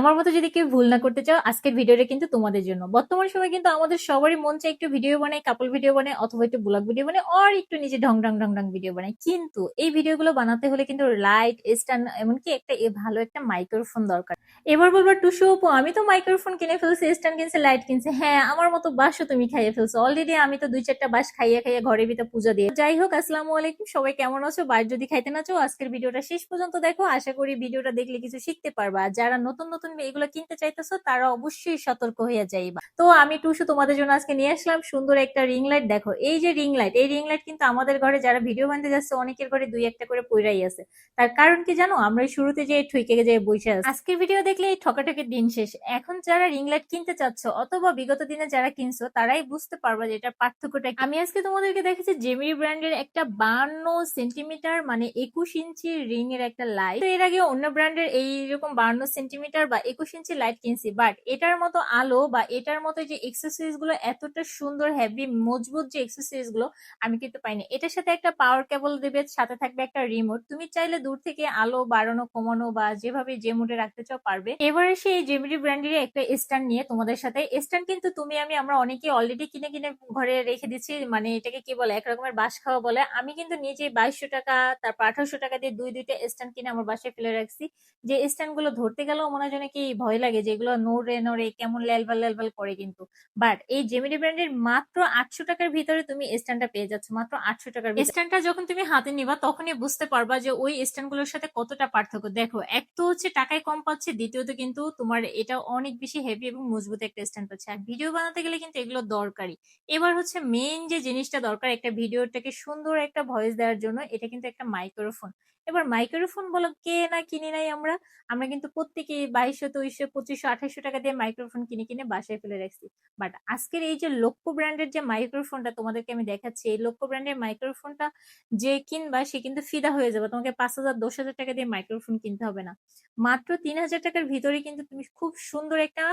আমার মতো যদি কেউ ভুল না করতে চাও, আজকের ভিডিওটা কিন্তু তোমাদের জন্য। বর্তমান সময় কিন্তু আমাদের সবারই মন চাই একটু ভিডিও বানাই কাপল ভিডিও বানাই, অথবা একটু ব্লগ ভিডিও বানাই আর একটু নিজে ঢং ঢং ঢং ঢং ভিডিও বানাই। কিন্তু এই ভিডিওগুলো বানাতে হলে কিন্তু লাইট স্ট্যান্ড এমনকি একটা ভালো একটা মাইক্রোফোন দরকার। এবার বলবার টুসু আপু আমি তো মাইক্রোফোন কিনে ফেলছি স্ট্যান্ড কিনছে লাইট কিনছে। হ্যাঁ আমার মতো বাসও তুমি খাইয়ে ফেলছো। অলরেডি আমি তো দুই চারটা বাস খাইয়ে খাইয়ে ঘরের ভিতরে পূজা দিয়ে যাই হোক, আসসালামু আলাইকুম। সবাই কেমন আছো? বাস যদি খাইতে না চাও, আজকের ভিডিওটা শেষ পর্যন্ত দেখো। আশা করি ভিডিওটা দেখলে কিছু শিখতে পারবা। যারা নতুন নতুন এগুলো কিনতে চাইতেছো, তারা অবশ্যই সতর্ক হয়ে যাইবা। তো আমি টুসু তোমাদের জন্য আজকে নিয়ে আসলাম। সুন্দর একটা রিং লাইট দেখো, এই যে রিং লাইট এই রিং লাইট কিন্তু আমাদের ঘরে যারা ভিডিও বানতে যাচ্ছে, অনেকের ঘরে দুই একটা করে পইরাই আছে। তার কারণ কি জানো? আমরা শুরুতে যে ঠুইকে যে বসে আছি। আজকের ভিডিও দেখলে এই ঠকাঠকের দিন শেষ। এখন যারা রিং লাইট কিনতে চাচ্ছ অথবা বিগত দিনে যারা কিনছো, তারাই বুঝতে পারবা যে এটার পার্থক্যটা আমি আজকে তোমাদেরকে দেখেছি জেমি ব্র্যান্ডের একটা বান্ন সেন্টিমিটার মানে একুশ ইঞ্চি রিং এর একটা লাইট তো এর আগে অন্য ব্র্যান্ডের এইরকম বান্ন সেন্টিমিটার বা একুশ ইঞ্চি লাইট কিনছি বাট এটার মতো আলো বা এটার মতো যে এক্সেসরিজগুলো এতটা সুন্দর হেভি মজবুত যে এক্সেসরিজগুলো আমি কিন্তু পাইনি। এটার সাথে একটা পাওয়ার কেবল দেবে, সাথে থাকবে একটা রিমোট তুমি চাইলে দূর থেকে আলো বাড়ানো, কমানো বা যেভাবে যে মুডে রাখতে চাও পারবে। এবার এবারে সেই জেমিনি ব্র্যান্ডের একটা স্ট্যান্ড নিয়ে তোমাদের সাথে। স্ট্যান্ড কিন্তু তুমি, আমি, আমরা অনেকে অলরেডি কিনে কিনে ঘরে রেখে দিচ্ছি। মানে এটাকে কি বলে? এক রকমের বাস খাওয়া বলে। আমি কিন্তু নিজে বাইশশো টাকা, তারপর আঠারোশো টাকা দিয়ে দুই, দুইটা স্ট্যান্ড কিনে আমার বাসায় ফেলে রাখছি। যে স্ট্যান্ডগুলো ধরতে গেলেও মনে হয় কি ভয় লাগে যেগুলো নড়ে নড়ে, কেমন লেলবাল লেলবাল করে কিন্তু। বাট এই জেমিনি ব্র্যান্ডের মাত্র আটশো টাকার ভিতরে তুমি স্ট্যান্ডটা পেয়ে যাচ্ছ, মাত্র আটশো টাকার স্ট্যান্ডটা যখন তুমি হাতে নিবা, তখনই বুঝতে পারবা যে ওই স্ট্যান্ডগুলোর সাথে কতটা পার্থক্য। দেখো, এক তো হচ্ছে টাকায় কম পাচ্ছে দ্বিতীয়ত কিন্তু তোমার এটা অনেক বেশি হেভি এবং মজবুত একটা স্ট্যান্ড পাচ্ছে। আর ভিডিও বানাতে গেলে কিন্তু এগুলো দরকারি এবার হচ্ছে মেইন যে জিনিসটা দরকার, একটা ভিডিওটাকে সুন্দর একটা ভয়েস দেওয়ার জন্য, এটা কিন্তু একটা মাইক্রোফোন এবার মাইক্রোফোন বলো কে না কিনি নাই আমরা আমরা কিন্তু প্রত্যেকে বাইশশো, তেইশশো, পঁচিশশো, আঠাশশো টাকা দিয়ে মাইক্রোফোন কিনে কিনে বাসায় ফেলে রাখছি। বাট আজকের এই যে লক্ষ্য ব্র্যান্ডের যে মাইক্রোফোনটা তোমাদেরকে আমি দেখাচ্ছি, এই লক্ষ্য ব্র্যান্ডের মাইক্রোফোনটা যে কিনবা সে কিন্তু ফিদা হয়ে যাবে। তোমাকে পাঁচ হাজার, দশ হাজার টাকা দিয়ে মাইক্রোফোন কিনতে হবে না। মাত্র তিন হাজার টাকার ভিতরে কিন্তু তুমি খুব সুন্দর একটা,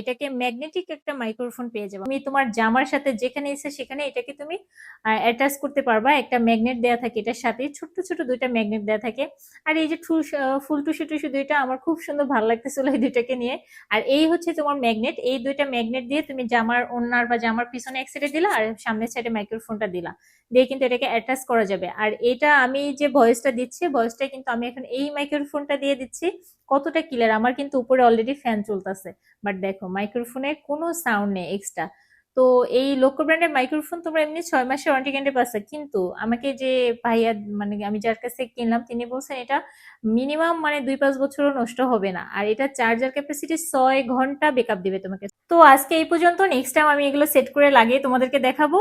এটাকে ম্যাগনেটিক একটা মাইক্রোফোন পেয়ে যাবে। তুমি তোমার জামার সাথে যেখানে এসে সেখানে এটাকে তুমি অ্যাটাচ করতে পারবা। একটা ম্যাগনেট দেওয়া থাকে এটার সাথে। ছোট্ট ছোট দুইটা ম্যাগনেট দেওয়া থাকে। আর এই যে ফুল টুসু টুসু দুইটা আমার খুব সুন্দর ভালো লাগতেছিল এই দুইটাকে নিয়ে। আর এই হচ্ছে তোমার ম্যাগনেট। এই দুইটা ম্যাগনেট দিয়ে তুমি জামার ওনার বা জামার পিছনে এক সাইডে দিলা আর সামনের সাইডে মাইক্রোফোনটা দিলা। দিয়ে কিন্তু এটাকে অ্যাটাচ করা যাবে। আর এটা আমি যে ভয়েসটা দিচ্ছি ভয়েসটা কিন্তু আমি এখন এই মাইক্রোফোনটা দিয়ে দিচ্ছি। কতটা ক্লিয়ার আমার কিন্তু উপরে অলরেডি ফ্যান চলতেছে। বাট দেখো মাইক্রোফোনে কোনো সাউন্ড নেই এক্সট্রা তো এই লোকো ব্র্যান্ডের মাইক্রোফোন তোমরা এমনি ছয় মাসের ওয়ারেন্টি গ্যারান্টি পাচ্ছ কিন্তু আমাকে যে ভাইয়া মানে আমি যার কাছে কিনলাম, তিনি বলছেন এটা মিনিমাম মানে দুই পাঁচ বছরও নষ্ট হবে না। আর এটা চার্জার ক্যাপাসিটি ছয় ঘণ্টা বেকআপ দিবে তোমাকে। তো আজকে এই পর্যন্ত নেক্সট টাইম আমি এগুলো সেট করে লাগিয়ে তোমাদেরকে দেখাবো।